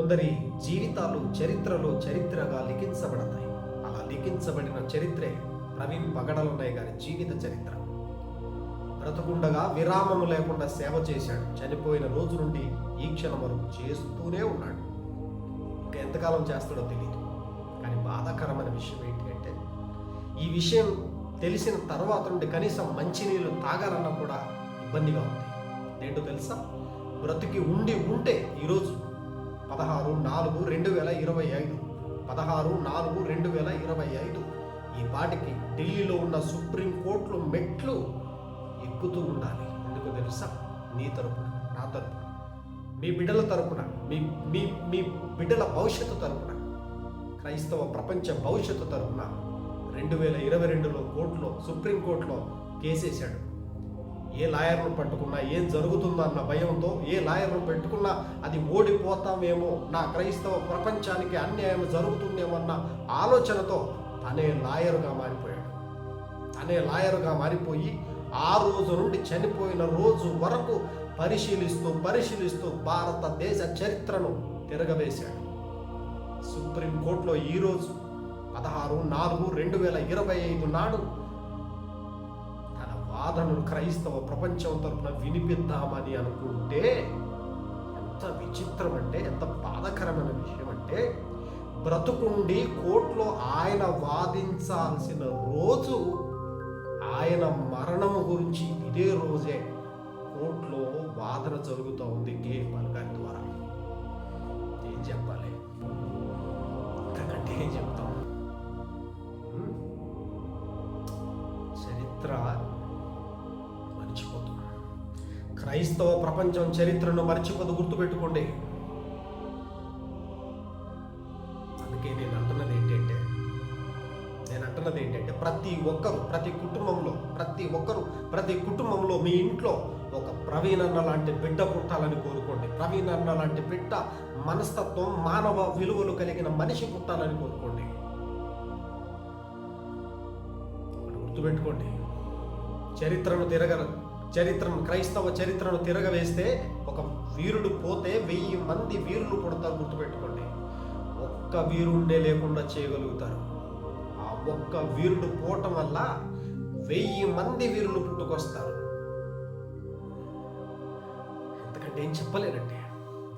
కొందరి జీవితాలు చరిత్రలో చరిత్రగా లిఖించబడతాయి. అలా లిఖించబడిన చరిత్రే ప్రవీణ్ పగడలున్నాయి గారి జీవిత చరిత్ర. బ్రతుకుండగా విరామము లేకుండా సేవ చేశాడు. చనిపోయిన రోజు నుండి ఈ క్షణం వరకు చేస్తూనే ఉన్నాడు. ఇంకా ఎంతకాలం చేస్తాడో తెలియదు కానీ బాధాకరమైన విషయం ఏంటంటే ఈ విషయం తెలిసిన తర్వాత నుండి కనీసం మంచినీళ్ళు తాగాలన్నా కూడా ఇబ్బందిగా ఉంది. ఏంటో తెలుసా? బ్రతికి ఉండి ఉంటే ఈరోజు పదహారు నాలుగు రెండు వేల ఇరవై ఐదు. పదహారు నాలుగు రెండు వేల ఇరవై ఐదు. ఈ పాటికి ఢిల్లీలో ఉన్న సుప్రీం కోర్టులో మెట్లు ఎక్కుతూ ఉండాలి. ఎందుకు తెలుసా? నీ తరపున నా తరపున. మీ బిడ్డల తరపున మీ మీ మీ బిడ్డల భవిష్యత్తు తరపున క్రైస్తవ ప్రపంచ భవిష్యత్తు తరపున రెండు వేల ఇరవై రెండులో కోర్టులో సుప్రీంకోర్టులో కేసేశాడు. ఏ లాయర్ను పట్టుకున్నా ఏం జరుగుతుందో అన్న భయంతో ఏ లాయర్ను పెట్టుకున్నా అది ఓడిపోతామేమో నా క్రైస్తవ ప్రపంచానికి అన్యాయం జరుగుతుందేమో అన్న ఆలోచనతో తనే లాయరుగా మారిపోయాడు. తనే లాయరుగా మారిపోయి ఆ రోజు నుండి చనిపోయిన రోజు వరకు పరిశీలిస్తూ పరిశీలిస్తూ భారతదేశ చరిత్రను తిరగవేశాడు. సుప్రీంకోర్టులో ఈరోజు పదహారు నాలుగు రెండు వేల ఇరవై ఐదు నాడు తన క్రైస్తవ ప్రపంచం తరపున వినిపిద్దామని అనుకుంటే ఎంత విచిత్రం అంటే ఎంత బాధకరమైన విషయం అంటే బ్రతుకుండి కోర్టులో ఆయన వాదించాల్సిన రోజు ఆయన మరణం గురించి ఇదే రోజే కోర్టులో వాదన జరుగుతూ ఉంది కే గారి ద్వారా. క్రైస్తవ ప్రపంచం చరిత్రను మర్చిపోదు గుర్తుపెట్టుకోండి. అందుకే నేను అంటున్నది ఏంటంటే నేను అంటున్నది ఏంటంటే ప్రతి ఒక్కరు ప్రతి కుటుంబంలో ప్రతి ఒక్కరు ప్రతి కుటుంబంలో మీ ఇంట్లో ఒక ప్రవీణన్న అన్న లాంటి బిడ్డ పుట్టాలని కోరుకోండి. ప్రవీణన్న అన్న లాంటి బిడ్డ మనస్తత్వం మానవ విలువలు కలిగిన మనిషి పుట్టాలని కోరుకోండి. గుర్తుపెట్టుకోండి. చరిత్రను తిరగల చరిత్రను క్రైస్తవ చరిత్రను తిరగవేస్తే ఒక వీరుడు పోతే వెయ్యి మంది వీరులు పుడతారు గుర్తుపెట్టుకోండి. ఒక్క వీరుండే లేకుండా చేయగలుగుతారు. ఆ ఒక్క వీరుడు పోవటం వల్ల వెయ్యి మంది వీరులు పుట్టుకొస్తారు. ఎందుకంటే ఏం చెప్పలేనండి?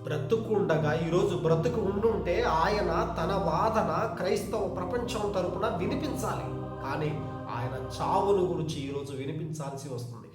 బ్రతుకుండగా ఈరోజు బ్రతుకు ఉండుంటే ఆయన తన వాదన క్రైస్తవ ప్రపంచం తరపున వినిపించాలి. కానీ ఆయన చావును గురించి ఈరోజు వినిపించాల్సి వస్తుంది.